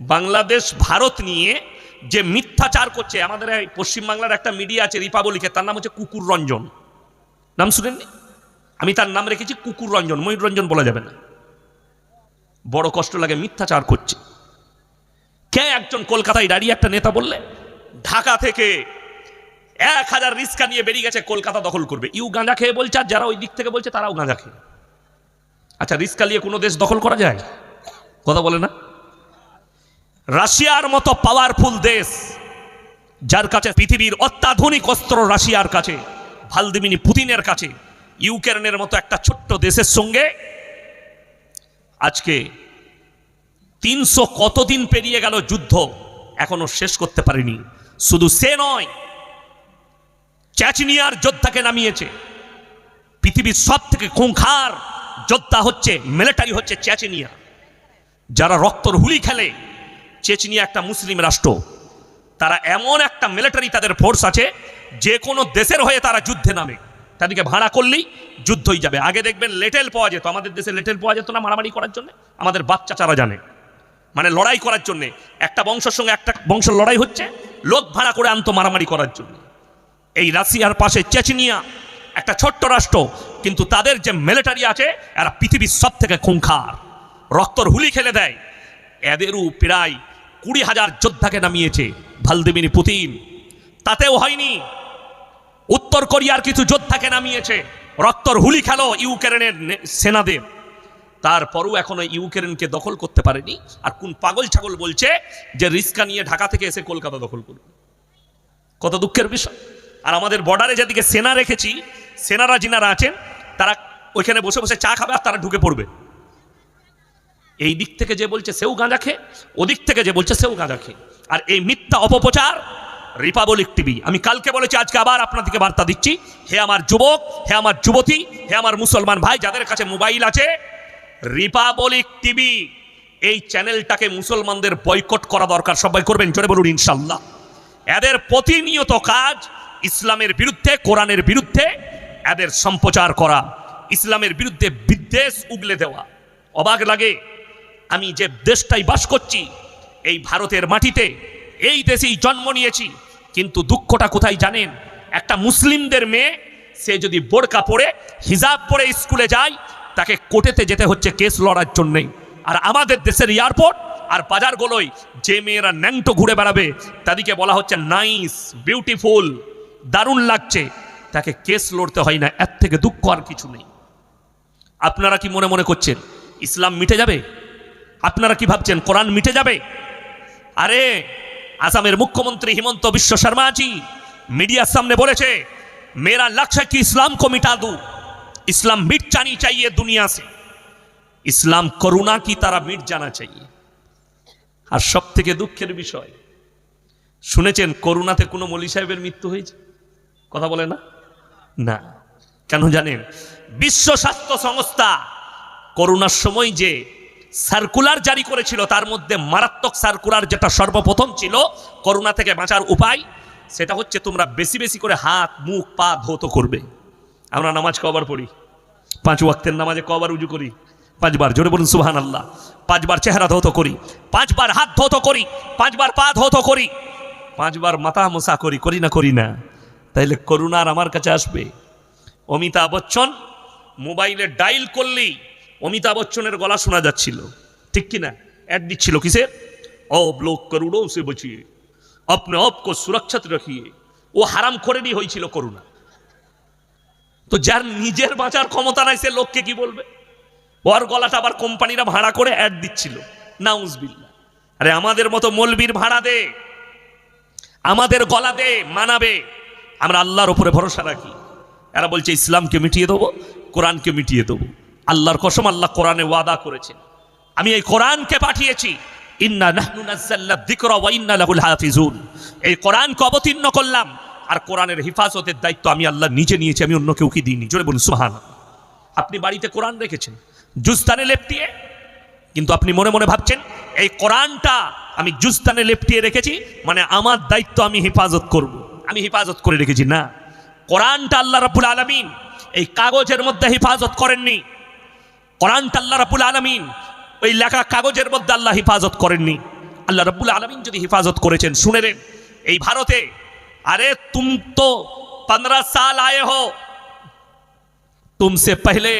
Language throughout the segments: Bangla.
বাংলাদেশ, ভারত নিয়ে যে মিথ্যাচার করছে, আমাদের এই পশ্চিমবাংলার একটা মিডিয়া আছে রিপাবলিকের তার নাম হচ্ছে কুকুর রঞ্জন। নাম শুনেননি আমি তার নাম রেখেছি কুকুর রঞ্জন, ময়ূর রঞ্জন বলা যাবে না। বড় কষ্ট লাগে মিথ্যাচার করছে। কে একজন কলকাতায় দাঁড়িয়ে একটা নেতা বললে, ঢাকা থেকে এক হাজার রিস্কা নিয়ে বেরিয়ে গেছে, কলকাতা দখল করবে। ইউ গাঁজা খেয়ে বলছে, আর যারা ওই দিক থেকে বলছে, তারাও গাঁজা খেয়ে। আচ্ছা রিস্কা নিয়ে কোনো দেশ দখল করা যায়? কথা বলে না? রাশিয়ার মতো পাওয়ারফুল দেশ, যার কাছে পৃথিবীর অত্যাধুনিক অস্ত্র রাশিয়ার কাছে, ভালদিমিনি পুতিনের কাছে, ইউক্রেনের মতো একটা ছোট্ট দেশের সঙ্গে আজকে তিনশো কতদিন পেরিয়ে গেল যুদ্ধ, এখনও শেষ করতে পারেনি। শুধু সে নয়, চ্যাচনিয়ার যোদ্ধাকে নামিয়েছে। পৃথিবীর সব থেকে খুঁখার যোদ্ধা হচ্ছে মিলিটারি হচ্ছে চ্যাচনিয়া, যারা রক্তর হুলি খেলে। চেচনিয়া একটা মুসলিম রাষ্ট্র। তারা এমন একটা মিলিটারি তাদের ফোর্স আছে, যে কোনো দেশের হয়ে তারা যুদ্ধে নামে। তাদেরকে ভাড়া করলেই যুদ্ধই যাবে। আগে দেখবেন লেটেল পাওয়া যেত। আমাদের দেশে লেটেল পাওয়া যেত না মারামারি করার জন্য। আমাদের বাচ্চা চারা জানে। মানে লড়াই করার জন্য। একটা বংশের সঙ্গে একটা বংশের লড়াই হচ্ছে, লোক ভাড়া করে আনতো মারামারি করার জন্য। এই রাশিয়ার পাশে চেচনিয়া একটা ছোট্ট রাষ্ট্র, কিন্তু তাদের যে মিলিটারি আছে, এরা পৃথিবীর সব থেকে খুঙ্খার রক্তর হুলি খেলে দেয়। এদেরও প্রায় কুড়ি হাজার যোদ্ধাকে নামিয়েছে ভালদিমির পুতিন। তাতেও হয়নি। উত্তর কোরিয়ার কিছু যোদ্ধাকে নামিয়েছে। রক্তর হুলি খেলো ইউক্রেনের সেনাদের। তারপরও এখনও ইউক্রেনকে দখল করতে পারেনি। আর কোন পাগল ছাগল বলছে যে রিস্কা নিয়ে ঢাকা থেকে এসে কলকাতা দখল করবে কত দুঃখের বিষয়। আর আমাদের বর্ডারে যেদিকে সেনা রেখেছি, সেনারা যিনারা আছেন, তারা ওইখানে বসে বসে চা খাবে আর তারা ঢুকে পড়বে। এই দিক থেকে যে বলছে সেও গাঁজা খে, ওদিক থেকে যে বলছে সেও গাঁজা খে। আর এই মিথ্যা অপপ্রচার রিপাবলিক টিভি আমি কালকে বলেছি, আজকে আবার আপনাদেরকে বার্তা দিচ্ছি, হে আমার যুবক, হে আমার যুবতী, হে আমার মুসলমান ভাই, যাদের কাছে মোবাইল আছে রিপাবলিক টিভি এই চ্যানেলটাকে মুসলমানদের বয়কট করা দরকার। সবাই করবেন, জোরে বলুন, ইনশাল্লাহ। এদের প্রতিনিয়ত কাজ ইসলামের বিরুদ্ধে, কোরআনের বিরুদ্ধে, এদের সম্প্রচার করা। ইসলামের বিরুদ্ধে বিদ্বেষ উগলে দেওয়া। অবাক লাগে? আমি যে দেশটাই বাস করছি, এই ভারতের মাটিতে এই দেশেই জন্ম নিয়েছি। কিন্তু দুঃখটা কোথায় জানেন? একটা মুসলিমদের মেয়ে, সে যদি বোরকা পরে, হিজাব পরে স্কুলে যায়, তাকে কোর্টেতে যেতে হচ্ছে কেস লড়ার জন্যেই। আর আমাদের দেশের এয়ারপোর্ট আর বাজারগুলোই যে মেয়েরা ন্যাংটো ঘুরে বেড়াবে, তাদেরকে বলা হচ্ছে নাইস, বিউটিফুল, দারুণ লাগছে। তাকে কেস লড়তে হয় না, এর থেকে দুঃখ আর কিছু নেই। আপনারা কি মনে মনে করছেন, ইসলাম মিটে যাবে? আপনারা কি ভাবছেন কোরআন মিটে যাবে আরে আসামের মুখ্যমন্ত্রী হিমন্ত বিশ্ব শর্মাজি মিডিয়ার সামনে বলেছে মেরা লক্ষ্য কি ইসলাম को मिटा दूं इस्लाम मिट जानी चाहिए दुनिया से ইসলাম করুণা কি তারা মিট জানা চাই আর সব থেকে দুঃখের বিষয় শুনেছেন করুণাতে কোনো মলি সাহেবের মৃত্যু হয়েছে কথা বলে না না কেন জানেন বিশ্ব স্বাস্থ্য সংস্থা করোনার সময় যে সার্কুলার জারি করেছিল, তার মধ্যে মারাত্মক সার্কুলার যেটা সর্বপ্রথম ছিল করোনা থেকে বাঁচার উপায়, সেটা হচ্ছে তোমরা বেশি বেশি করে হাত, মুখ, পা ধৌত করবে। আমরা নামাজ কবার পড়ি, পাঁচ ওয়াক্তের নামাজে কবার উজু করি, পাঁচবার, জোরে বলুন সুহান আল্লাহ পাঁচবার চেহারা ধৌত করি, পাঁচবার হাত ধৌত করি, পাঁচবার পা ধৌত করি, পাঁচবার মাথা মোসা করি করি না করি না। তাইলে করুণার আমার কাছে আসবে। অমিতাভ বচ্চন, মোবাইলে ডাইল করলেই অমিতাভ বচ্চনের গলা শোনা যাচ্ছিল। ঠিক কি না অ্যাড দিচ্ছিল কিসে অব লোক করুণও সে বচিয়ে, আপনি আপকে সুরক্ষিত রাখিয়ে। ও হারাম করেনি হয়েছিল করুণা। তো যার নিজের বাঁচার ক্ষমতা নাই, সে লোককে কি বলবে? ওর গলাটা আবার কোম্পানিরা ভাড়া করে অ্যাড দিচ্ছিল। নাউজবিল্লা আরে আমাদের মতো মলবির ভাড়া দে, আমাদের গলা দে, মানাবে। আমরা আল্লাহর উপরে ভরসা রাখি। এরা বলছে, ইসলামকে মিটিয়ে দেবো, কোরআনকে মিটিয়ে দেবো। আল্লাহর কসম আল্লাহ কোরআনে ওয়াদা করেছেন। আমি এই কোরআনকে পাঠিয়েছি। ইন্না হাফিজুন। এই কোরআনকে অবতীর্ণ করলাম। আর কোরআনের হিফাজতের দায়িত্ব আমি আল্লাহ নিজে নিয়েছি, আমি অন্য কেউ কি দিইনি। জোরে বলুন সুবহান আপনি বাড়িতে কোরআন রেখেছেন, জুস্তানে লেপটিয়ে, কিন্তু আপনি মনে মনে ভাবছেন, এই কোরআনটা আমি জুস্তানে লেপটিয়ে রেখেছি মানে আমার দায়িত্ব আমি হেফাজত করব। আমি হেফাজত করে রেখেছি, না। কোরআনটা আল্লাহ রাবুল আলমিন এই কাগজের মধ্যে হেফাজত করেননি। কোরআনটা আল্লাহ রাবুল আলমিন ওই লেখা কাগজের মধ্যে আল্লাহ হেফাজত করেননি আল্লাহ রব্বুল আলমিন যদি হেফাজত করেছেন শুনে রেন এই ভারতে আরে তুম তো पंद्रह साल आए हो तुमसे पहले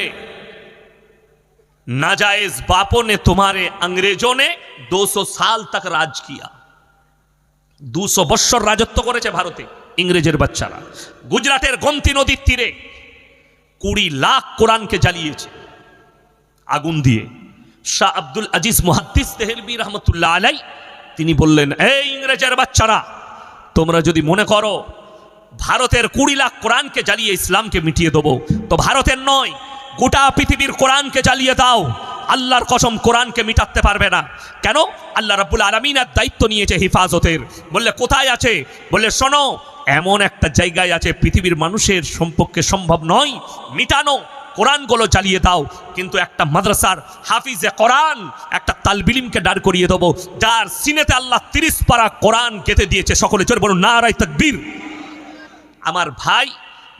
नाजायज बापों ने तुम्हारे अंग्रेजों ने 200 साल तक राज किया দুশো বৎসর রাজত্ব করেছে ভারতে ইংরেজের বাচ্চারা গুজরাটের গমতি নদীর তীরে কুড়ি লাখ কোরআনকে জ্বালিয়েছে আগুন দিয়ে। শাহ আব্দুল আজিজ মুহাদ্দিস তেহলবি রহমতুল্লাহ আলাই, তিনি বললেন, এই ইংরেজের বাচ্চারা, তোমরা যদি মনে করো ভারতের কুড়ি লাখ কোরআনকে জ্বালিয়ে ইসলামকে মিটিয়ে দেবো, তো ভারতের নয়, গোটা পৃথিবীর কোরআনকে জ্বালিয়ে দাও। আল্লাহর কসম কোরআনকে মিটাতে পারবে না। কেন? আল্লাহ রাব্বুল আলমিনের দায়িত্ব নিয়েছে হিফাজতের। বললে, কোথায় আছে? বললে, শোনো, এমন একটা জায়গায় আছে, পৃথিবীর মানুষের সম্পর্কে সম্ভব নয়, মিটানো। কোরআনগুলো চালিয়ে দাও। কিন্তু একটা মাদ্রাসার হাফিজে কোরআন, একটা তালবিলিমকে দাঁড় করিয়ে দেবো, যার সিনেতে আল্লাহ তিরিশ পারা কোরআন কেঁথে দিয়েছে। সকলে চলে বলুন না রায় তকবীর। আমার ভাই,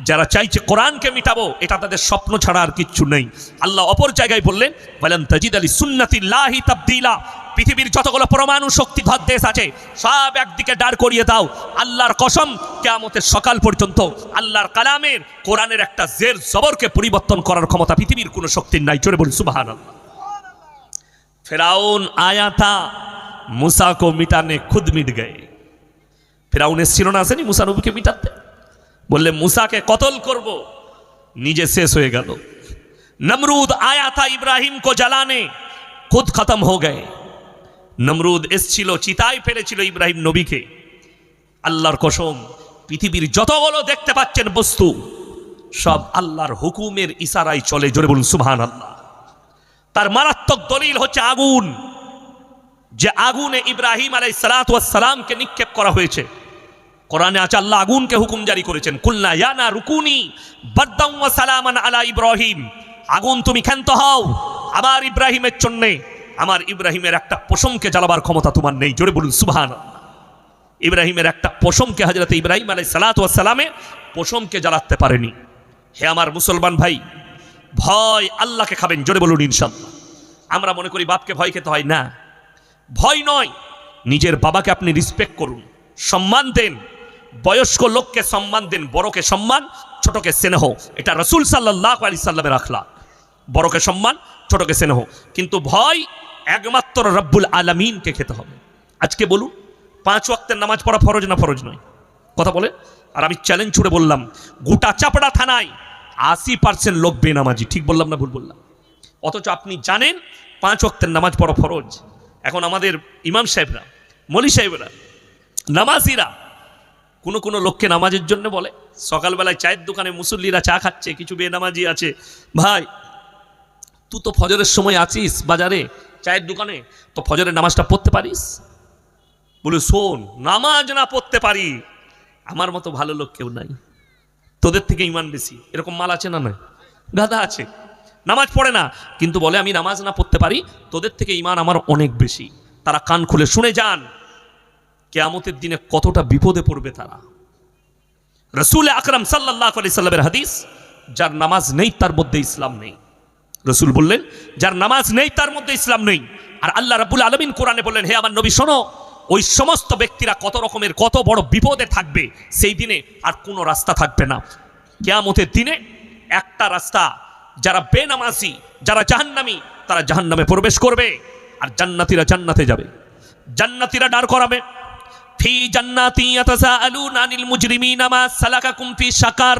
যারা চাইছে কোরআনকে মিটাবো, এটা তাদের স্বপ্ন ছাড়া আর কিচ্ছু নেই। আল্লাহ অপর জায়গায় বললেন বলেন তাজিদ আলী সুন্নাতিল্লাহি তাবদিলা। পৃথিবীর যতগুলো পরমাণু শক্তিধর দেশ আছে, সব একদিকে দাঁড় করিয়ে দাও। আল্লাহর কসম, কেয়ামতের সকাল পর্যন্ত আল্লাহর কালামের কোরআনের একটা জের জবরকে পরিবর্তন করার ক্ষমতা পৃথিবীর কোনো শক্তির নাই। চলে বলি সুবাহান ফেরাউন আয়াতা মুসাকো মিটানে খুদ মিট গে ফেরাউনের এসছিল না আসেনি মুসানবীকে মিটাতে? বললে, মুসাকে কতল করব? নিজে শেষ হয়ে গেল। নমরুদ আয়াতা ইব্রাহিম কো জ্বালানে খুদ খতম হয়ে গে নমরুদ এসছিল, চিতায় ফেলেছিল ইব্রাহিম নবীকে। আল্লাহর কসম, পৃথিবীর যতগুলো দেখতে পাচ্ছেন বস্তু, সব আল্লাহর হুকুমের ইশারায় চলে, জোরে বলুন সুহান আল্লাহ তার মারাত্মক দলিল হচ্ছে আগুন, যে আগুনে ইব্রাহিম আলাই সালাতামকে নিক্ষেপ করা হয়েছে। কোরআনে আছে, আল্লাহ আগুনকে হুকুম জারি করেছেন কুল্লা ইয়ানা রুকুনি বাদ্দাম সালামান আলা ইব্রাহিম। আগুন তুমি ক্ষান্ত হও, আবার ইব্রাহিমের জন্যে। আমার ইব্রাহিমের একটা পশমকে জ্বালাবার ক্ষমতা তোমার নেই। জোরে বলুন সুবহান ইব্রাহিমের একটা পশমকে হাজরত ইব্রাহিম আলাই সালাতামে পশমকে জ্বালাতে পারেনি। হে আমার মুসলমান ভাই, ভয় আল্লাহকে খাবেন, জোরে বলুন ইনশাল্লাহ আমরা মনে করি বাপকে ভয় খেতে হয় না। ভয় নয়, নিজের বাবাকে আপনি রিসপেক্ট করুন, সম্মান দেন, বয়স্ক লোককে সম্মান দেন, বড়কে সম্মান, ছোটকে স্নেহ। এটা রসুল সাল্লাহ আলি সাল্লামের আখলা বড়কে সম্মান ছোটকে স্নেহ। কিন্তু ভয় একমাত্র রব্বুল আলমিনকে খেতে হবে। আজকে বলুন, পাঁচ ওয়াক্তের নামাজ পড়া ফরজ না ফরজ নয়? কথা বলে আর আমি চ্যালেঞ্জ ছুড়ে বললাম, গোটা চাপড়া থানায় আশি পার্সেন্ট লোক বেনামাজি। ঠিক বললাম না ভুল বললাম? অথচ আপনি জানেন, পাঁচ ওয়াক্তের নামাজ পড়া ফরজ। এখন আমাদের ইমাম সাহেবরা, মলি সাহেবরা, নামাজিরা, কোনো কোনো লোককে নামাজের জন্য বলে। সকালবেলায় চায়ের দোকানে মুসল্লিরা চা খাচ্ছে, কিছু বেনামাজি আছে। ভাই তুই তো ফজরের সময় আছিস বাজারে চায়ের দোকানে তো ফজরের নামাজটা পড়তে পারিস বলে শোন নামাজ না পড়তে পারি আমার মতো ভালো লোক কেউ নাই। তোদের থেকে ইমান বেশি। এরকম মাল আছে না নয় গাধা আছে। নামাজ পড়ে না। কিন্তু বলে, আমি নামাজ না পড়তে পারি। তোদের থেকে ইমান আমার অনেক বেশি। তারা কান খুলে শুনে যান। কেয়ামতের দিনে কতটা বিপদে পড়বে তারা। রসুল আকরাম সাল্লাহ আলি সাল্লামের হাদিস, যার নামাজ নেই, তার মধ্যে ইসলাম নেই। রসুল বললেন, যার নামাজ নেই, তার মধ্যে ইসলাম নেই। আর আল্লাহ রাবুল আলমিন কোরআনে বললেন, হে আমার নবী, শোনো, ওই সমস্ত ব্যক্তিরা কত রকমের, কত বড় বিপদে থাকবে, সেই দিনে আর কোনো রাস্তা থাকবে না। কেয়ামতের দিনে একটা রাস্তা, যারা বেনামাজি, যারা জাহান্নামি, তারা জাহান্নামে প্রবেশ করবে আর জান্নাতিরা জান্নাতে যাবে। জান্নাতিরা দাঁড় করাবে। ফি সাকার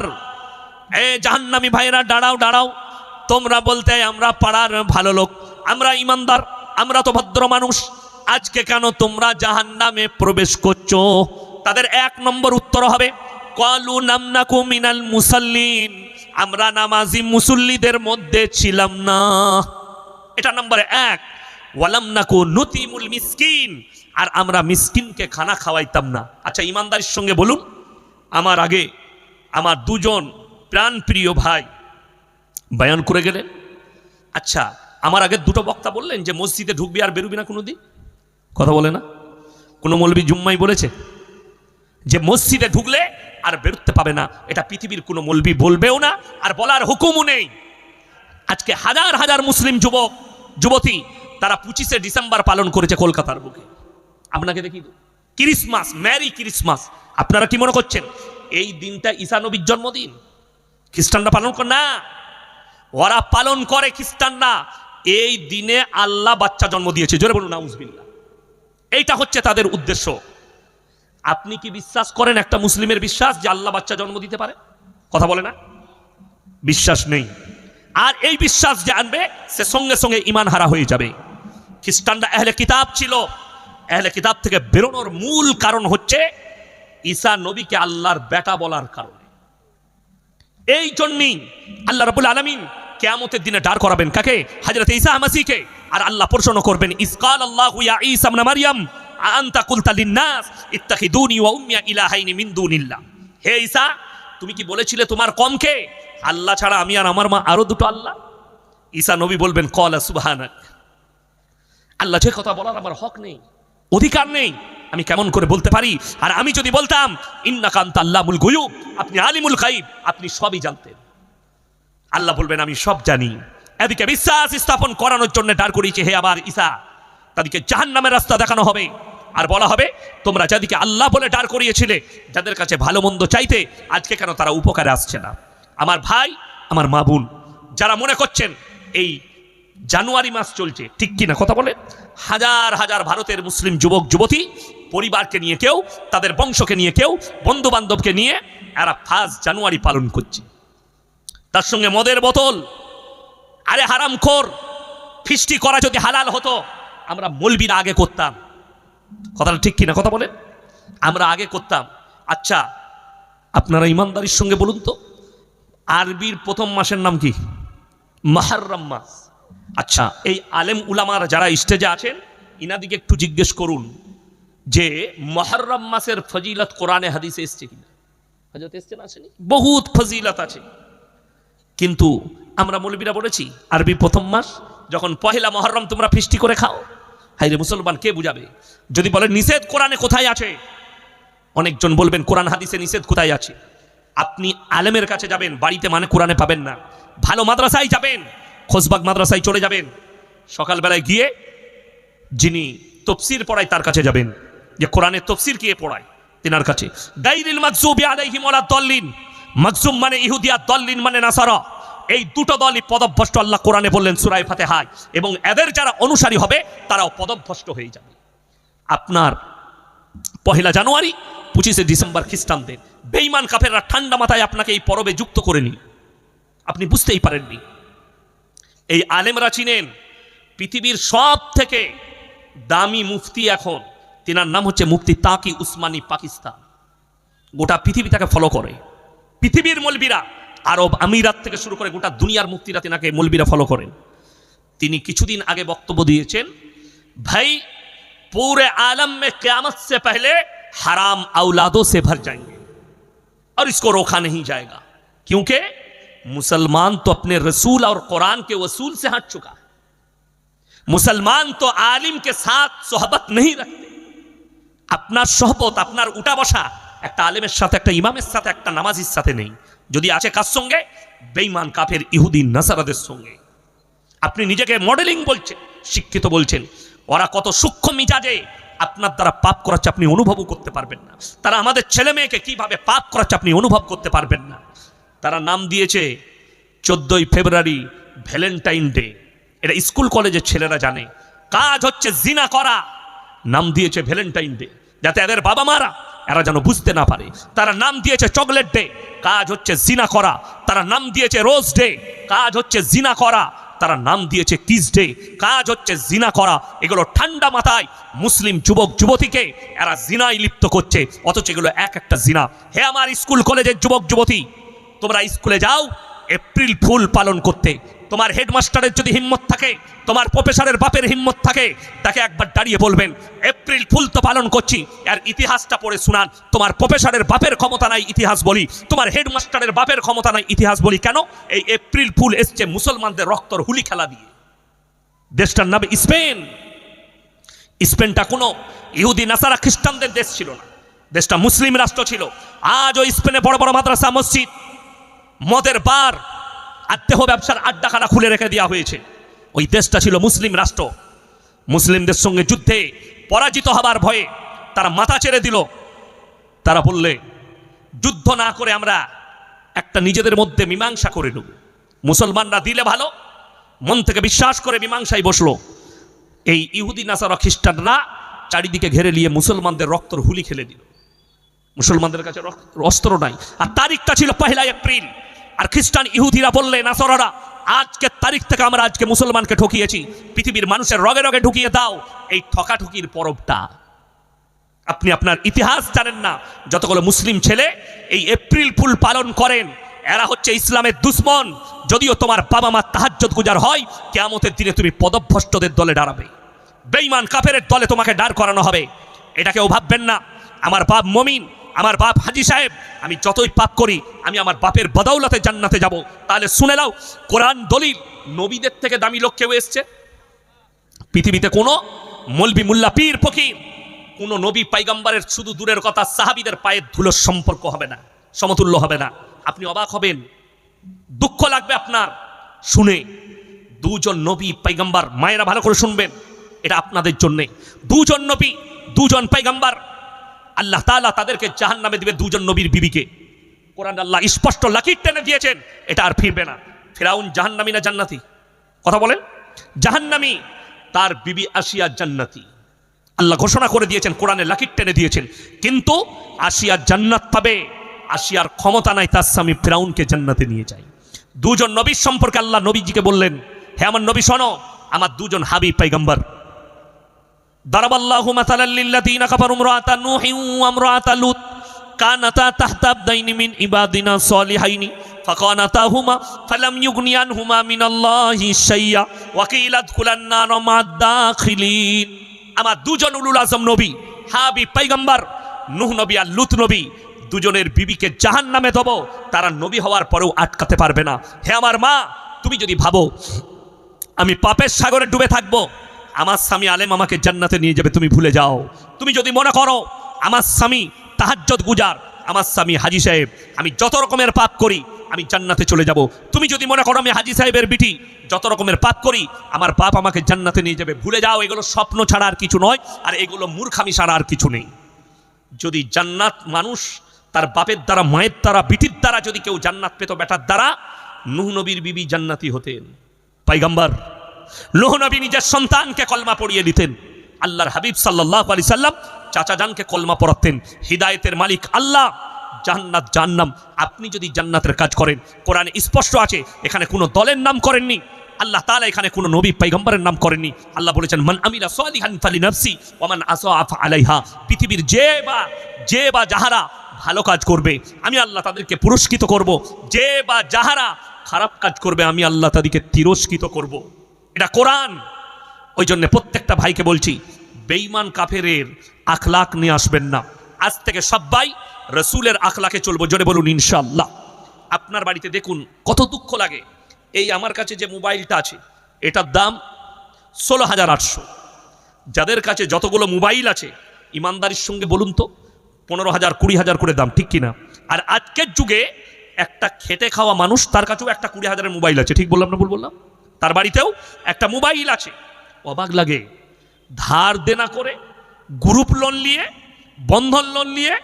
ভাইরা দাঁড়াও দাঁড়াও। তোমরা বলতে আমরা পাড়ার ভালো লোক, আমরা ইমানদার, আমরা তো ভদ্র মানুষ। আজকে কেন তোমরা জাহান্নামে প্রবেশ করছ? তাদের এক নম্বর উত্তর হবে, কলু নামনাকু মিনাল মুসাল্লিন, আমরা নামাজি মুসল্লিদের মধ্যে ছিলাম না। এটা নম্বর এক, ওয়ালাম নাকু নতিমুল মিসকিন, আর আমরা মিসকিনকে খানা খাওয়াইতাম না। আচ্ছা ইমানদারির সঙ্গে বলুন, আমার আগে আমার দুজন প্রাণপ্রিয় ভাই বয়ান করে গেলেন। আচ্ছা আমার আগে দুটো বক্তা বললেন যে মসজিদে ঢুকবি আর বেরুবি না কোনো দিন কথা বলে না। কোনো মৌলবী জুম্মাই বলেছে যে মসজিদে ঢুকলে আর বেরোতে পাবে না। এটা পৃথিবীর কোনো মলবি বলবেও না আর বলার হুকুমও নেই। আজকে হাজার হাজার মুসলিম যুবক যুবতী তারা পঁচিশে ডিসেম্বর পালন করেছে কলকাতার বুকে। আপনাকে দেখি ক্রিসমাস ম্যারি ক্রিসমাস। আপনারা কি মনে করছেন এই দিনটা ঈসা নবীর জন্মদিন? খ্রিস্টানরা পালন করে না ওরা পালন করে খ্রিস্টানরা। এই দিনে আল্লাহ বাচ্চা জন্ম দিয়েছে। জোরে বলুন নাউজবিল্লা এইটা হচ্ছে তাদের উদ্দেশ্য। আপনি কি বিশ্বাস করেন একটা মুসলিমের বিশ্বাস যে আল্লাহ বাচ্চা জন্ম দিতে পারে? কথা বলে না? বিশ্বাস নেই। আর এই বিশ্বাস যে আনবে, সে সঙ্গে সঙ্গে ইমান হারা হয়ে যাবে। খ্রিস্টানরা এহলে কিতাব ছিল। এহলে কিতাব থেকে বেরোনোর মূল কারণ হচ্ছে ঈসা নবীকে আল্লাহর বেটা বলার কারণে। এই জন্যই আল্লাহ রাবুল আলমিন কেয়ামতের দিনে দাঁড় করাবেন কাকে? হাজরত ঈসা মাসিকে আর আল্লাহ প্রশ্ন করবেন ইসকাল আল্লাহু ঈসা ইবনে মারইয়াম আনতা কুলতা লিন্নাস, ইত্তাখিদুনি ওয়া উম্মিয়া ইলাহাইনি মিন হে ঈসা, তুমি কি বলেছিলে তোমার কমকে? আল্লাহ ছাড়া আমি আর আমার মা আরও দুটো আল্লাহ? ঈসা নবী বলবেন, কলা সুবহানাক। আল্লাহ যে কথা বলার আমার হক নেই, অধিকার নেই। আমি কেমন করে বলতে পারি? আর আমি যদি বলতাম ইন্নাকান্ত আল্লামুল গুয়ুব, আপনি আলিমুল গাইব আপনি সবই জানতেন। আল্লাহ বলবেন, আমি সব জানি। এদিকে বিশ্বাস স্থাপন করানোর জন্য দাঁড় করিয়েছে হে আবার ঈসা। তাদেরকে জাহান নামের রাস্তা দেখানো হবে। আর বলা হবে, তোমরা যাদেরকে আল্লাহ বলে দাঁড় করিয়েছিলে, যাদের কাছে ভালো মন্দ চাইতে, আজকে কেন তারা উপকারে আসছে না? আমার ভাই, আমার মা বোন, যারা মনে করছেন এই জানুয়ারি মাস চলছে, ঠিক কিনা কথা বলে হাজার হাজার ভারতের মুসলিম যুবক, যুবতী, পরিবারকে নিয়ে কেউ, তাদের বংশকে নিয়ে কেউ বন্ধু বান্ধবকে নিয়ে এরা ফার্স্ট জানুয়ারি পালন করছে। তার সঙ্গে মদের বোতল। আরে হারাম খোর, ফিস্টি করা যদি হালাল হতো, আমরা মলবির আগে করতাম। কথাটা ঠিক কিনা কথা বলেন? আমরা আগে করতাম। আচ্ছা আপনারা ইমানদারির সঙ্গে বলুন তো, আরবির প্রথম মাসের নাম কি? মাহারম মাস। আচ্ছা এই আলেম উলামার যারা স্টেজে আছেন, ইনাদিকে একটু জিজ্ঞেস করুন যে, মহরম মাসের ফজিলত কোরআনে হাদিসে এসছে কিনা? হজরত এসছে না আসেনি? বহুত ফজিলত আছে। কিন্তু আমরা মৌলবীরা বলেছি, আরবি প্রথম মাস, যখন পহেলা মহরম তোমরা ফিস্টি করে খাও। হাইরে মুসলমান, কে বুঝাবে? যদি বলে নিষেধ কোরআনে কোথায় আছে? অনেকজন বলবেন, কোরআন হাদিসে নিষেধ কোথায় আছে? আপনি আলেমের কাছে যাবেন, বাড়িতে মানে কোরআনে পাবেন না। ভালো মাদ্রাসায় যাবেন খোসবাগ মাদ্রাসায় চলে যাবেন। সকালবেলায় গিয়ে যিনি তফসির পড়ায় তার কাছে যাবেন। যে কোরআনের তফসির কে পড়ায়? তিনার কাছে। গাইরিল মাকজুবি আলাইহিম ওয়ালা মাকজুম মানে ইহুদিয়া দল্লিন মানে নাসারা। এই দুটো দলই পদভ্রষ্ট আল্লাহ কোরআনে বললেন সুরাই ফাতেহায়। এবং এদের যারা অনুসারী হবে, তারাও পদভ্রষ্ট হয়ে যাবে। আপনার পহেলা জানুয়ারি, পঁচিশে ডিসেম্বর খ্রিস্টানদের। বেইমান কাফেররা ঠান্ডা মাথায় আপনাকে এই পরবে যুক্ত করে নি আপনি বুঝতেই পারেননি। এই আলেমরা চিনেন, পৃথিবীর সব থেকে দামি মুফতি এখন, তেনার নাম হচ্ছে মুফতি তাকি উসমানী পাকিস্তান। গোটা পৃথিবী তাকে ফলো করে। পৃথিবীর মলবিরা আরব আমিরাত থেকে শুরু করে গোটা দুনিয়ার মুক্তিরা তেনাকে মলবিরা ফলো করেন তিনি কিছুদিন আগে বক্তব্য দিয়েছেন ভাই पूरे आलम में क्यामत से पहले हराम औलादों से भर जाएंगे और इसको रोका नहीं जाएगा क्योंकि मुसलमान तो अपने रसूल और कुरान के वसूल से हट चुका है मुसलमान तो आलिम के साथ सोहबत नहीं रखते আপনার সহবত আপনার উঠা বসা একটা আলেমের সাথে, একটা ইমামের সাথে, একটা নামাজির সাথে নেই। যদি আছে কার সঙ্গে? বেইমান কাফের ইহুদিন নাসারাদের সঙ্গে। আপনি নিজেকে মডেলিং বলছেন, শিক্ষিত বলছেন। ওরা কত সূক্ষ্ম মিজাজে আপনার দ্বারা পাপ করাচ্ছে আপনি অনুভবও করতে পারবেন না। তারা আমাদের ছেলে মেয়েকে কীভাবে পাপ করাচ্ছে আপনি অনুভব করতে পারবেন না। তারা নাম দিয়েছে চোদ্দই ফেব্রুয়ারি, ভ্যালেন্টাইন ডে। এটা স্কুল কলেজের ছেলেরা জানে। কাজ হচ্ছে জিনা করা। নাম দিয়েছে ভ্যালেন্টাইন ডে। যাতে এদের বাবা মারা এরা যেন বুঝতে না পারে। তারা নাম দিয়েছে চকলেট ডে কাজ হচ্ছে জিনা করা। তারা নাম দিয়েছে রোজ ডে কাজ হচ্ছে জিনা করা। তারা নাম দিয়েছে কিস ডে কাজ হচ্ছে জিনা করা। এগুলো ঠান্ডা মাথায় মুসলিম যুবক, যুবতীকে এরা জিনাই লিপ্ত করছে, অথচ এগুলো এক একটা জিনা। হে আমার স্কুল, কলেজের যুবক, যুবতী, তোমরা স্কুলে যাও এপ্রিল ফুল পালন করতে। তোমার হেডমাস্টারের যদি হিম্মত থাকে, তোমার প্রফেসরের বাপের হিম্মত থাকে, তাকে একবার দাঁড়িয়ে বলবেন, এপ্রিল ফুল তো পালন করছি, আর ইতিহাসটা পড়ে শুনান। তোমার প্রফেসরের বাপের ক্ষমতা নাই ইতিহাস বলি, তোমার হেডমাস্টারের বাপের ক্ষমতা নাই ইতিহাস বলি কেন? এই এপ্রিল ফুল এসছে মুসলমানদের রক্তর হুলি খেলা দিয়ে। দেশটার নাম স্পেন। স্পেনটা কোনো ইহুদি, নাসারা খ্রিস্টানদের দেশ ছিল না। দেশটা মুসলিম রাষ্ট্র ছিল। আজ ওই স্পেনে বড় বড় মাদ্রাসা, মসজিদ। মদের বার আত্মেহ ব্যবসার আড্ডাখানা খুলে রেখে দেওয়া হয়েছে। ওই দেশটা ছিল মুসলিম রাষ্ট্র। মুসলিমদের সঙ্গে যুদ্ধে পরাজিত হবার ভয়ে তারা মাথা ছেড়ে দিল। তারা বললে, যুদ্ধ না করে আমরা একটা নিজেদের মধ্যে মীমাংসা করে নেব। মুসলমানরা দিলে ভালো, মন থেকে বিশ্বাস করে মীমাংসায় বসল। এই ইহুদি, নাসারা খ্রিস্টানরা চারিদিকে ঘেরে নিয়ে মুসলমানদের রক্তর হুলি খেলে দিল। মুসলমানদের কাছে অস্ত্র নাই। আর তারিখটা ছিল পহেলা এপ্রিল। আর খ্রিস্টান ইহুদিরা বললে না নাসরারা, আজকে তারিখ থেকে আমরা আজকে মুসলমানকে ঠকিয়েছি। পৃথিবীর মানুষের রগে রগে ঢুকিয়ে দাও। এই ঠকাঠকির পরবটা। আপনি আপনার ইতিহাস জানেন না। যতগুলো মুসলিম ছেলে এই এপ্রিল ফুল পালন করেন, এরা হচ্ছে ইসলামের দুশ্মন। যদিও তোমার বাবা মা তাহাজ্জত গুজার হয়, কেয়ামতের দিনে তুমি পদভ্রষ্টদের দলে দাঁড়াবে। বেঈমান কাফেরের দলে তোমাকে দাঁড় করানো হবে। এটাকেও ভাববেন না। আমার বাপ মমিন আমার বাপ হাজি সাহেব, আমি যতই পাপ করি, আমি আমার বাপের বদৌলতে জান্নাতে যাব। তাহলে শুনে নাও, কোরআন দলিল নবীদের থেকে দামি লোক কেউ এসছে? পৃথিবীতে কোনো মলবি মুল্লা পীর ফকির, কোনো নবী পাইগাম্বারের শুধু দূরের কথা, সাহাবিদের পায়ের ধুলোর সম্পর্ক হবে না, সমতুল্য হবে না। আপনি অবাক হবেন, দুঃখ লাগবে আপনার। শুনে, দুজন নবী পাইগাম্বার মায়েরা ভালো করে শুনবেন, এটা আপনাদের জন্যে। দুজন নবী, দুজন পাইগাম্বার আল্লাহ তাআলা তাদেরকে জাহান নামে দিবে দুজন নবীর বিবিকে। কোরআন আল্লাহ স্পষ্ট লাকির টেনে দিয়েছেন, এটা আর ফিরবে না। ফেরাউন জাহান্নামী না জান্নাতি? কথা বলেন। জাহান্নামী তার বিবি আসিয়া জান্নাতি। আল্লাহ ঘোষণা করে দিয়েছেন, কোরআনে লাকির টেনে দিয়েছেন। কিন্তু আসিয়া জান্নাত পাবে, আসিয়ার ক্ষমতা নাই, তার স্বামী ফেরাউনকে জান্নাতে নিয়ে যায়। দুজন নবীর সম্পর্কে আল্লাহ নবীজিকে বললেন, হে আমার নবী শোনো, আমার দুজন হাবিব পাইগাম্বার ضرب الله مثلا للذين كفروا امرأة نوح وامرأة لوط كانتا تحت عبدين من عبادنا الصالحين فخانتاهما فلم يغني عنهما من الله شيئا وقيل ادخلا النار مع الداخلين আমার দুজন উলুল আজম নবী হাবি পাইগাম্বার নুহ নবী আর লুত নবী দুজনের বিবিকে জাহান নামে দেব তারা নবী হওয়ার পরেও আটকাতে পারবে না হে আমার মা তুমি যদি ভাবো আমি পাপের সাগরে ডুবে থাকবো আমার স্বামী আলেম আমাকে জান্নাতে নিয়ে যাবে, তুমি ভুলে যাও। তুমি যদি মনে করো, আমার স্বামী তাহাজ্জত গুজার, আমার স্বামী হাজি সাহেব, আমি যত রকমের পাপ করি, আমি জান্নাতে চলে যাব। তুমি যদি মনে করো আমি হাজি সাহেবের বিটি, যত রকমের পাপ করি, আমার বাপ আমাকে জান্নাতে নিয়ে যাবে। ভুলে যাও, এগুলো স্বপ্ন ছাড়া আর কিছু নয়, আর এগুলো মূর্খামি ছাড়া আর কিছু নেই। যদি জান্নাত মানুষ তার বাপের দ্বারা, মায়ের দ্বারা, বিটির দ্বারা যদি কেউ জান্নাত পেত, বেটার দ্বারা, নুহ নবীর বিবি জান্নাতি হতেন। পাইগাম্বার নুহ নবী নিজের সন্তানকে কলমা পড়িয়ে দিতেন। আল্লাহর হাবিব সাল্লাহ আলি সাল্লাম চাচা জানকে কলমা পড়াতেন। হিদায়েতের মালিক আল্লাহ। জান্নাত জান্নাম আপনি যদি জান্নাতের কাজ করেন, কোরআনে স্পষ্ট আছে, এখানে কোনো দলের নাম করেননি। আল্লাহ তাআলা এখানে কোনো নবী পাইগম্বরের নাম করেননি। আল্লাহ বলেছেন, মান আমিলা সালিহান ফালি নাফসি ওমান মান আসআফ আলাইহা। পৃথিবীর যে বা যে বা যাহারা ভালো কাজ করবে, আমি আল্লাহ তাদেরকে পুরস্কৃত করব। যে বা যাহারা খারাপ কাজ করবে, আমি আল্লাহ তাদেরকে তিরস্কৃত করব। এটা কোরআন। ওই জন্য প্রত্যেকটা ভাইকে বলছি, বেঈমান কাফেরের আখলাক নিয়ে আসবেন না। আজ থেকে সবাই রসুলের আখলাকে চলবো, জোরে বলুন ইনশাল্লাহ আপনার বাড়িতে দেখুন কত দুঃখ লাগে। এই আমার কাছে যে মোবাইলটা আছে, এটার দাম ষোলো হাজার আটশো। যাদের কাছে যতগুলো মোবাইল আছে, ইমানদারির সঙ্গে বলুন তো, পনেরো হাজার, কুড়ি হাজার করে দাম, ঠিক কিনা? আর আজকের যুগে একটা খেটে খাওয়া মানুষ, তার কাছেও একটা কুড়ি হাজারের মোবাইল আছে। ঠিক বললাম না বললাম? তার বাড়িতেও একটা মোবাইল আছে। অবাক লাগে। ধার দেনা করে, গ্রুপ লোন নিয়ে, বন্ধন লোন নিয়ে,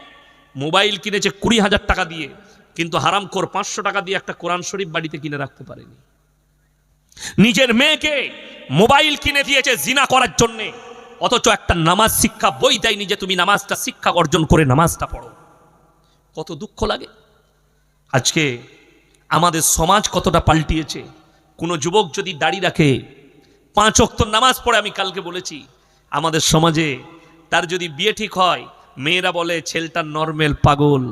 মোবাইল কিনেছে কুড়ি হাজার টাকা দিয়ে, কিন্তু হারাম কর পাঁচশো টাকা দিয়ে একটা কোরআন শরীফ বাড়িতে কিনে রাখতে পারেনি। নিজের মেয়েকে মোবাইল কিনে দিয়েছে জিনা করার জন্যে, অথচ একটা নামাজ শিক্ষা বই দেয়নি যে তুমি নামাজটা শিক্ষা অর্জন করে নামাজটা পড়ো। কত দুঃখ লাগে। আজকে আমাদের সমাজ কতটা পাল্টিয়েছে। কোনো যুবক যদি দাড়ি রাখে, পাঁচ অক্ত নামাজ পড়ে আমি কালকে বলেছি, আমাদের সমাজে তার যদি বিয়ে ঠিক হয়, মেয়েরা বলে ছেলেটা নর্মেল পাগল।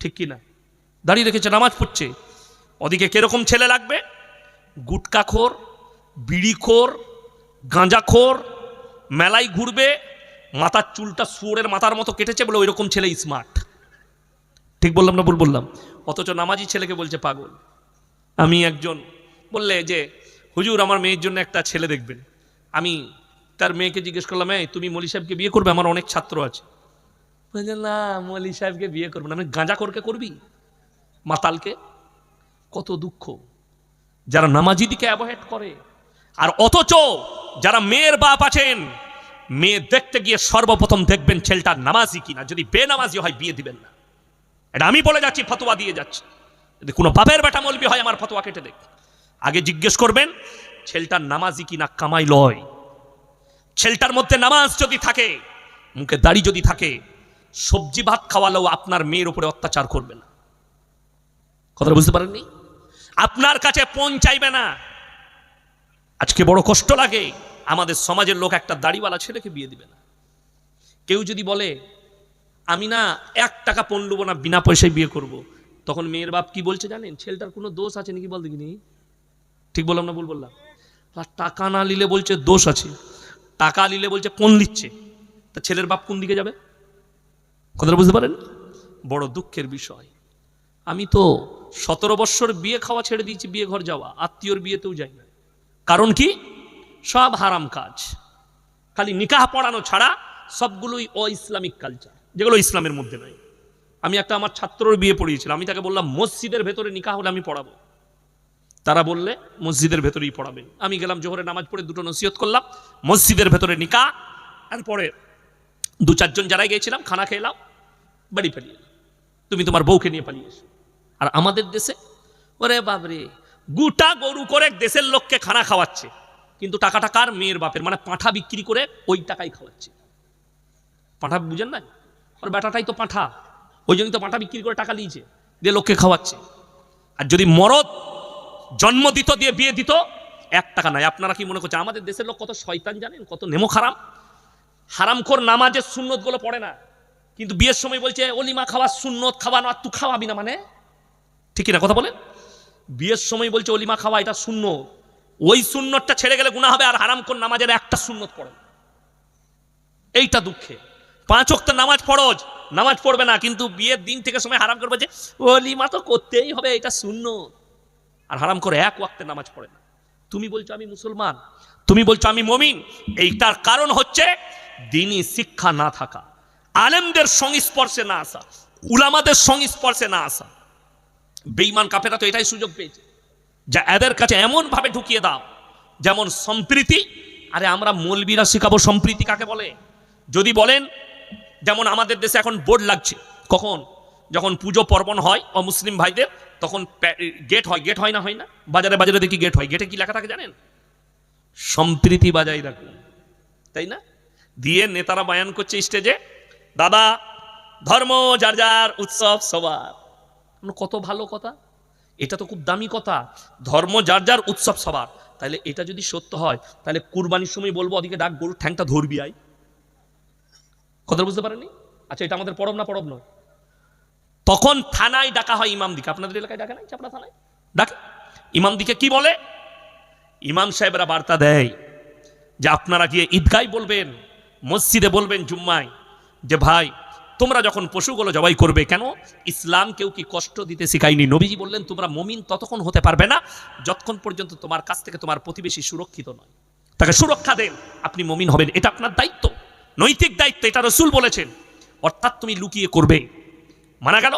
ঠিক কি না দাঁড়িয়ে রেখেছে, নামাজ পড়ছে। ওদিকে কীরকম ছেলে লাগবে? গুটকাখোর বিড়িখোর গাঁজাখোর মেলায় ঘুরবে, মাথার চুলটা শুয়োরের মাথার মতো কেটেছে বলে ওই রকম ছেলে স্মার্ট ঠিক বললাম না ভুল বললাম? অথচ নামাজি ছেলেকে বলছে পাগল। আমি একজন বললে যে, হুজুর, আমার মেয়ের জন্য একটা ছেলে দেখবেন। আমি তার মেয়েকে জিজ্ঞেস করলাম, এই, তুমি মলি সাহেবকে বিয়ে করবে? আমার অনেক ছাত্র আছে। না মলি সাহেবকে বিয়ে করবে না। আমি গাঁজা করকে করবি? মাতালকে? কত দুঃখ। যারা নামাজি দিকে অ্যাভয়েড করে, আর অথচ যারা মেয়ের বাপ আছেন, মেয়ে দেখতে গিয়ে সর্বপ্রথম দেখবেন ছেলেটা নামাজি কিনা। যদি বেনামাজি হয়, বিয়ে দিবেন না। এটা আমি বলে যাচ্ছি, ফতোয়া দিয়ে যাচ্ছি। যদি কোনো বাপের বেটা মলবি হয়, আমার ফতোয়া কেটে দেখ। আগে জিজ্ঞেস করবেন, ছেলেটার নামাজি কিনা কামাই লয়। ছেলেটার মধ্যে নামাজ যদি থাকে, মুখে দাড়ি যদি থাকে, সবজি ভাত খাওয়ালেও আপনার মেয়ের উপরে অত্যাচার করবে না। কথাটা বুঝতে পারেননি? আপনার কাছে পৌঁছাইবে না। আজকে বড় কষ্ট লাগে, আমাদের সমাজের লোক একটা দাড়িওয়ালা ছেলেকে বিয়ে দিবে না। কেউ যদি বলে, আমি না এক টাকা পণ নেব না, বিনা পয়সায় বিয়ে করব। তখন মেয়ের বাপ কি বলছে জানেন? ছেলেটার কোনো দোষ আছে নাকি বল দেখিনি? ঠিক বললাম না ভুল বললাম? টাকা না নিলে বলছে দোষ আছে। টাকা নিলে বলছে কোন দিচ্ছে তা ছেলের বাপ কোন দিকে যাবে? কথাটা বুঝতে পারেন? বড় দুঃখের বিষয়। আমি তো সতেরো বৎসর বিয়ে খাওয়া ছেড়ে দিয়েছি, বিয়ে ঘর যাওয়া। আত্মীয়র বিয়েতেও যাই না। কারণ কি? সব হারাম কাজ। খালি নিকাহ পড়ানো ছাড়া সবগুলোই অ ইসলামিক কালচার, যেগুলো ইসলামের মধ্যে নাই। আমি একটা আমার ছাত্রর বিয়ে পড়িয়েছিলাম। আমি তাকে বললাম, মসজিদের ভেতরে নিকাহ হলে আমি পড়াবো। তারা বললে, মসজিদের ভেতরেই পড়াবেন আমি গেলাম জোহরে নামাজ পড়ে দুটো নসিহত করলাম, মসজিদের ভেতরে নিকা তারপরে দু চারজন যারাই গিয়েছিলাম, খানা খেলাম বাড়ি পালিয়ে তুমি তোমার বউকে নিয়ে পালিয়ে এসো। আর আমাদের দেশে, ওরে বাবরে গোটা গরু করে দেশের লোককে খানা খাওয়াচ্ছে, কিন্তু টাকাটা কার মেয়ের বাপের? মানে পাঁঠা বিক্রি করে ওই টাকাই খাওয়াচ্ছে। পাঁঠা বুঝেন না ওর বেটাটাই তো পাঁঠা, ওই জন্যই তো পাঁঠা বিক্রি করে টাকা নিয়েছে দিয়ে লোককে খাওয়াচ্ছে। আর যদি মরদ জন্ম দিত দিয়ে বিয়ে দিত, এক টাকা নাই। আপনারা কি মনে করছেন, আমাদের দেশের লোক কত শয়তান জানেন? কত নেমো খারাম হারামখোর নামাজের সুন্নতগুলো পড়ে না। কিন্তু বিয়ের সময় বলছে, অলিমা খাওয়া সুন্নত খাওয়ানো আর তুই খাওয়াবি না মানে? ঠিক না কথা বলেন? বিয়ের সময় বলছে, অলিমা খাওয়া এটা শূন্য ওই সুন্নতটা ছেড়ে গেলে গুণা হবে, আর হারামখোর নামাজের একটা সুন্নত পড়ে এইটা দুঃখে। পাঁচ ওয়াক্ত নামাজ ফরজ, নামাজ পড়বে না, কিন্তু বিয়ের দিন থেকে সময় হারাম করবে যে অলিমা তো করতেই হবে, এটা শূন্য আর হারাম করে এক ওয়াক্তে নামাজ পড়ে না। তুমি বলছো আমি মুসলমান, তুমি বলছো আমি মমিন। এইটার কারণ হচ্ছে দিনই শিক্ষা না থাকা, আলেমদের সংস্পর্শে না আসা, উলামাদের সংস্পর্শে না আসা। বেইমান কাফেরা তো এটাই সুযোগ পেয়েছে যা এদের কাছে এমন ভাবে ঢুকিয়ে দাও, যেমন সম্প্রীতি। আরে আমরা মৌলবীরা শেখাবো সম্প্রীতি কাকে বলে? যদি বলেন, যেমন আমাদের দেশে এখন বোর্ড লাগছে। কখন? যখন পুজো পার্বণ হয় অমুসলিম ভাইদের তখন গেট হয় গেট হয় না হয় না? বাজারে বাজারে দেখি গেট হয়। গেটে কি লেখা থাকে জানেন? সম্প্রীতি বাজাই রাখুন। তাই না? দিয়ে নেতারা বায়ান করছে স্টেজে দাদা, ধর্ম, যার যার, উৎসব, সবার। মানে কত ভালো কথা। এটা তো খুব দামি কথা। ধর্ম, যার যার, উৎসব, সবার। তাহলে এটা যদি সত্য হয় তাহলে কুরবানির সময় বলব, ওদিকে ডাক, গরুর ঠ্যাংটা ধরবি আই কথা বুঝতে পারেননি? আচ্ছা এটা আমাদের পরব না পরব নয়। তখন থানায় ডাকা হয় ইমাম দিকে। আপনাদের এলাকায় ডাকে নাই? চাপড়া থানায়? ডাকে? ইমাম দিকে কি বলে? ইমাম সাহেবরা বার্তা দেয় যে আপনারা গিয়ে ঈদগাই বলবেন, মসজিদে বলবেন জুম্মায় যে, ভাই, তোমরা যখন পশুগুলো জবাই করবে কেন? ইসলাম কেউ কি কষ্ট দিতে শিখায়নি? নবীজি বললেন, তোমরা মমিন ততক্ষণ হতে পারবে না, যতক্ষণ পর্যন্ত তোমার কাছ থেকে তোমার প্রতিবেশী সুরক্ষিত নয়। তাকে সুরক্ষা দেন, আপনি মমিন হবেন। এটা আপনার দায়িত্ব। নৈতিক দায়িত্ব, এটা রসুল বলেছেন। অর্থাৎ তুমি লুকিয়ে করবে। মানা গেল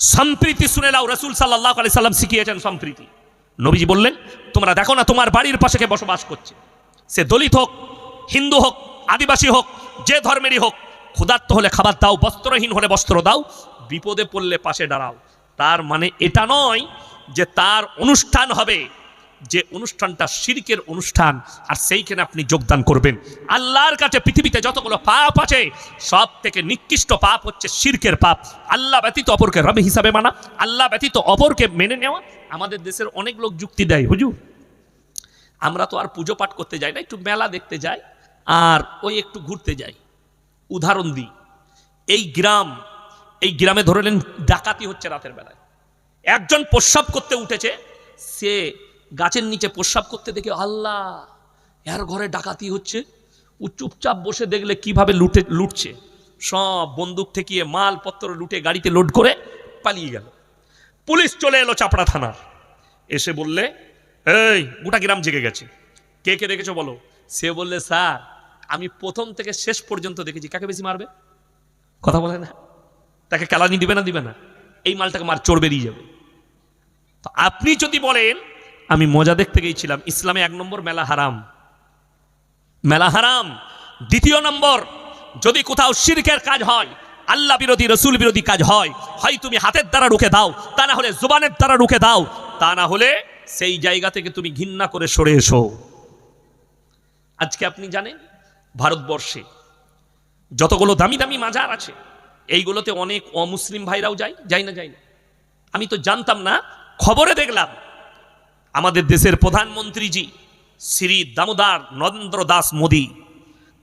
সম্প্রীতি শুনে নাও, রসুল সাল্লাহ আলি সাল্লাম শিখিয়েছেন সম্প্রীতি। নবীজি বললেন, তোমরা দেখো না, তোমার বাড়ির পাশে কে বসবাস করছে। সে দলিত হোক, হিন্দু হোক, আদিবাসী হোক, যে ধর্মেরই হোক, ক্ষুধার্ত হলে খাবার দাও, বস্ত্রহীন হলে বস্ত্র দাও, বিপদে পড়লে পাশে দাঁড়াও। তার মানে এটা নয় যে তার অনুষ্ঠান হবে যে অনুষ্ঠানটা শিরকের অনুষ্ঠান, আর সেইখানে আপনি যোগদান করবেন। আল্লাহর কাছে পৃথিবীতে যতগুলো পাপ আছে, সব থেকে নিকৃষ্ট পাপ হচ্ছে শিরকের পাপ। আল্লাহ ব্যতীত অপরকে রবে হিসাবে মানা, আল্লাহ ব্যতীত অপরকে মেনে নেওয়া। আমাদের দেশের অনেক লোক যুক্তি দেয়, হুজুর, আমরা তো আর পুজো পাঠ করতে যাই না, একটু মেলা দেখতে যাই, আর ওই একটু ঘুরতে যাই। উদাহরণ দিই, এই গ্রাম, এই গ্রামে ধরে নেন, ডাকাতি হচ্ছে রাতের বেলায়। একজন প্রস্রাব করতে উঠেছে, সে গাছের নিচে প্রস্রাব করতে দেখে, আল্লাহ, এর ঘরে ডাকাতি হচ্ছে। ও চুপচাপ বসে দেখলে কীভাবে লুটে, লুটছে। সব বন্দুক ঠেকিয়ে, মালপত্র লুটে গাড়িতে লোড করে পালিয়ে গেল। পুলিশ চলে এলো চাপড়া থানার। এসে বললে, এই, গোটা গ্রাম জেগে গেছে। কে কে দেখেছ বলো? সে বললে, স্যার, আমি প্রথম থেকে শেষ পর্যন্ত দেখেছি। কাকে বেশি মারবে? কথা বলে না। তাকে কেলানি দিবে না দিবে না। এই মালটাকে মার, চোর বেরিয়ে যাবে। তো আপনি যদি বলেন আমি মজা দেখতে গিয়েছিলাম। ইসলামে এক নম্বর মেলা হারাম। মেলা হারাম। দ্বিতীয় নম্বর, যদি কোথাও শিরকের কাজ হয়, আল্লাহ বিরোধী, রসুল বিরোধী কাজ হয় হয় তুমি হাতের দ্বারা রুখে দাও, তা না হলে জুবানের দ্বারা রুখে দাও, তা না হলে সেই জায়গা থেকে তুমি ঘৃণা করে সরে এসো। আজকে আপনি জানেন, ভারতবর্ষে যতগুলো দামি দামি মাজার আছে, এইগুলোতে অনেক অমুসলিম ভাইরাও যায় যাই না যাই না। আমি তো জানতাম না, খবরে দেখলাম আমাদের দেশের প্রধানমন্ত্রীজি শ্রী দামোদার নরেন্দ্র দাস মোদী।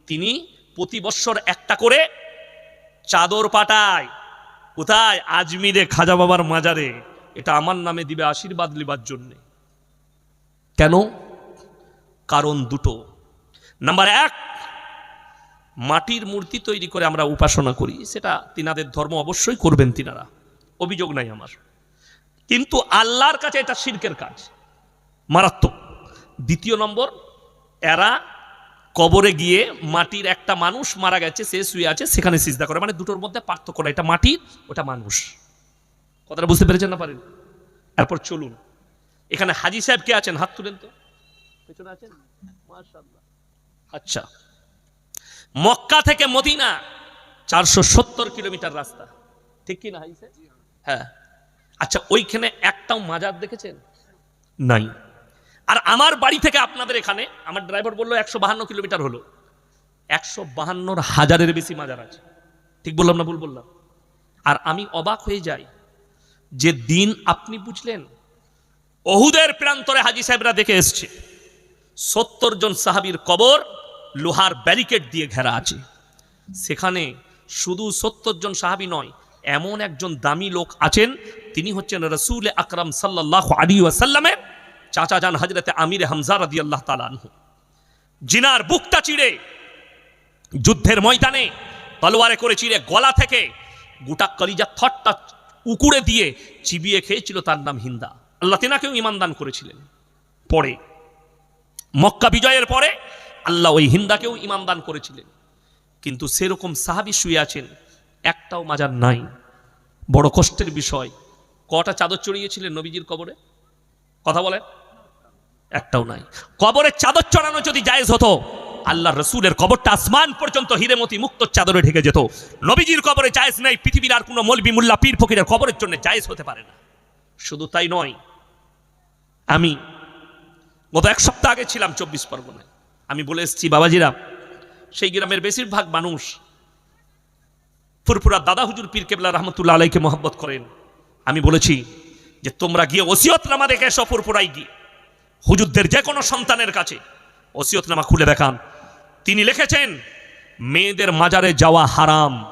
তিনি প্রতি বৎসর একটা করে চাদর পাঠায়। কোথায়? আজমিরে খাজা বাবার মাজারে। এটা আমার নামে দিবে আশীর্বাদ লিবার জন্যে। কেন? কারণ দুটো। নাম্বার এক, মাটির মূর্তি তৈরি করে আমরা উপাসনা করি, সেটা তিনাদের ধর্ম অবশ্যই করবেন তিনারা। অভিযোগ নাই আমার। কিন্তু আল্লাহর কাছে এটা শিরকের কাজ। মারাত্মক। দ্বিতীয় নম্বর, এরা কবরে গিয়ে মাটির একটা মানুষ মারা গেছে, সে শুয়ে আছে, সেখানে সিজদা করে। মানে দুটোর মধ্যে পার্থক্য না এটা মাটির ওটা মানুষ। কথাটা বুঝতে পেরেছেন না পারেন? এরপর চলুন। এখানে হাজি সাহেব কে আছেন? হাত তুলেন তো। পেছনে আছেন? আচ্ছা। মক্কা থেকে মদিনা, চারশো সত্তর কিলোমিটার রাস্তা। ঠিক কি না, হাজি সাহেব? হ্যাঁ। আচ্ছা ওইখানে একটাও মাজার দেখেছেন? নাই। আর আমার বাড়ি থেকে আপনাদের এখানে, আমার ড্রাইভার বলল একশো বাহান্ন কিলোমিটার হলো। একশো বাহান্নর হাজারের বেশি মাজার আছে। ঠিক বললাম না ভুল বললাম? আর আমি অবাক হয়ে যাই যে দিন আপনি বুঝলেন অহুদের প্রান্তরে হাজি সাহেবরা দেখে এসছে। সত্তর জন সাহাবীর কবর লোহার ব্যারিকেড দিয়ে ঘেরা আছে। সেখানে শুধু সত্তর জন সাহাবী নয়, এমন একজন দামি লোক আছেন, তিনি হচ্ছেন রসুল আকরাম সাল্লাহ আলী ওয়াসাল্লামের চাচা যান হজরতে আমির হামজা রাদি আল্লাহ তালানহু জিনার বুকটা চিড়ে, যুদ্ধের ময়দানে তলোয়ারে করে চিড়ে গলা থেকে গোটা কলিজা থটটা উকুড়ে দিয়ে চিবিয়ে খেয়েছিল তার নাম হিন্দা। আল্লাহ তেনাকেও ইমান দান করেছিলেন। পরে, মক্কা বিজয়ের পরে আল্লাহ ওই হিন্দাকেও ইমান দান করেছিলেন। কিন্তু সেরকম সাহাবি শুয়ে আছেন, একটাও মাজার নাই। বড় কষ্টের বিষয়, কটা চাদর চড়িয়েছিলেন নবীজির কবরে? কথা বলেন। একটাও নাই। কবরে চাদর চড়ানো যদি জায়েজ হতো আল্লাহ রসুলের কবরটা আসমান পর্যন্ত হিরেমতি মুক্ত চাদরে ঢেকে যেত। নবীজির কবরে জায়েজ নেই, পৃথিবীর আর কোনো মলবি মুল্লা পীর ফকিরের কবরের জন্য জায়েজ হতে পারে না। শুধু তাই নয়, আমি গত এক সপ্তাহ আগে ছিলাম চব্বিশ পরগনায়। আমি বলে এসেছি, বাবাজিরা, সেই গ্রামের বেশিরভাগ মানুষ ফুরফুরা দাদা হুজুর পীর কেবলা রহমতুল্লাহ আলাইকে মহব্বত করেন। আমি বলেছি যে তোমরা গিয়ে ওসিয়তনামা দেখে এসো ফুরফুরাই গিয়ে। হুজুরদের যে কোনো সন্তানের কাছে। ওসিয়তনামা খুলে দেখান। তিনি লিখেছেন, মেয়েদের মাজারে যাওয়া হারাম।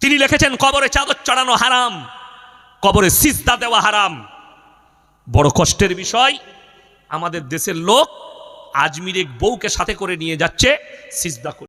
তিনি লিখেছেন, কবরে চাদর চড়ানো হারাম। কবরে সিজদা দেওয়া হারাম। বড় কষ্টের বিষয়, আমাদের দেশের লোক আজমির এক বউকে সাথে করে নিয়ে যাচ্ছে, সিজদা করে।